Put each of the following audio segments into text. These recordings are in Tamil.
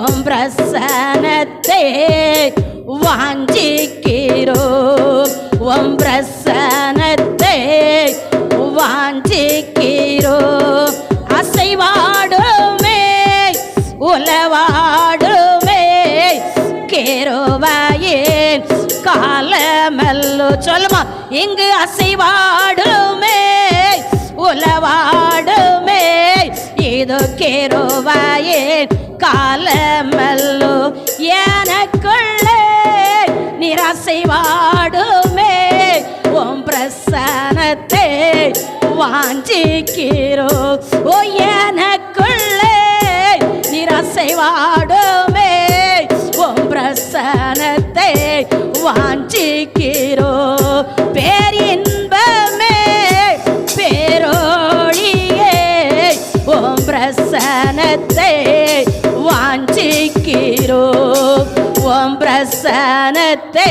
ஓம் பிரசனத்தை வாஞ்சிக்கிறோ. ஓம் பிரசனத்தை வாஞ்சிக்கிறோ. அசைவாடுமே உலவாடுமே கேரோவாயேன் காலமல்லோ. சொல்லுமா இங்கு அசைவாடுமே உலவாடுமே இது கேரோவாயேன் காலமல்லோ. எனக்குள்ளே நிராசை வாடுமே. ஓம் பிரசனத்தை வாஞ்சிக்கிறோ. ஓ எனக்குள்ளே நிராசை வாடுமே. ஓம் பிரசனத்தை வாஞ்சிக்கிறோ. பேரின்பமே பேரோழியே. ஓம் பிரசனத்தை ஓம் பிரசனத்தை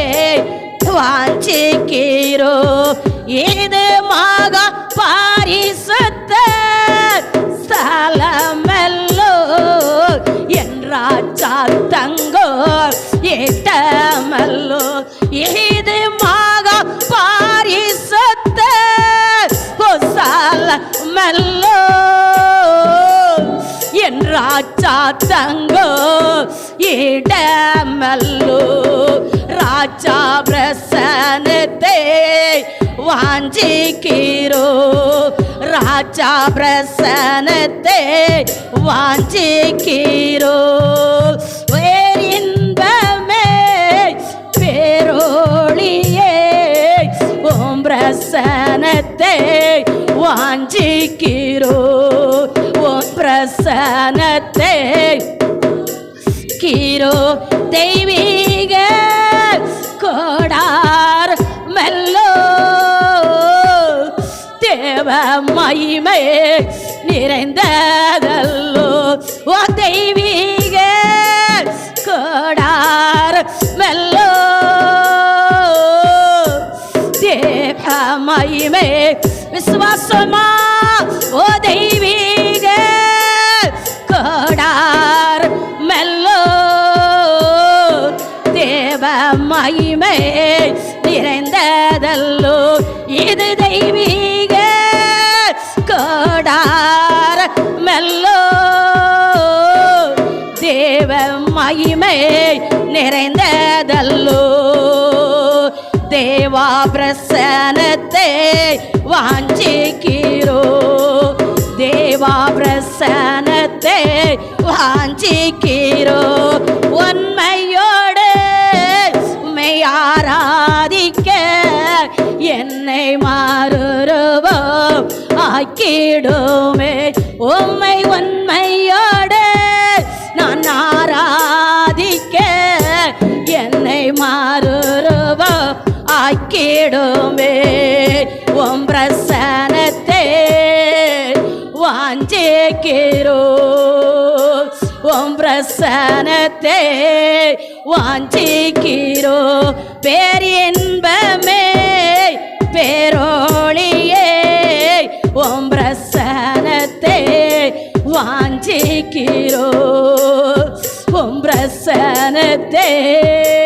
வாஞ்சிக்கிறோ. இது மகா பாரிசுத்த ஸ்தலமல்லோ என்றாச்சா தங்கோ ஏட்டமல்லோ. இது மகா பாரிசுத்த மல்லோ என்றாச்சா தங்கோ இடமல்லோ ராஜா பிரசனத்தை வாஞ்சிக்கிறோ. ராஜா பிரசனத்தை வாஞ்சிக்கிறோ. வேறின்பமே பேரோழியே ஓம் பிரசனத்தை வாஞ்சிக்கிறோ. ஓம் பிரசனத்தை கீரோ தெய்வீக கோடார் மெல்லோ. தேவ மகிமை நிறைந்ததல்லோ. ஓ தெய்வீக கோடார் மெல்லோ. தேவ மகிமை விசுவாசமா மகிமை நிறைந்ததல்லோ. இது தெய்வீக கோடார மெல்லோ. தேவ மகிமை நிறைந்ததல்லோ. தேவா பிரசனத்தை வாஞ்சிக்கிறோ. தேவா பிரசனத்தை வாஞ்சிக்கிறோ. ஆக்கிடுமே. உம்மை உண்மையோடு நான் ஆராதிக்க என்னை மாறுருவோ ஆக்கிடுமே. உம் பிரசனத்தை வாஞ்சிக்கிறோ. உம் பிரசனத்தை வாஞ்சிக்கிறோ. பேர் பேரின்பமே பேரோ வாஞ்சிக்கிறோ உம் பிரசனத்தை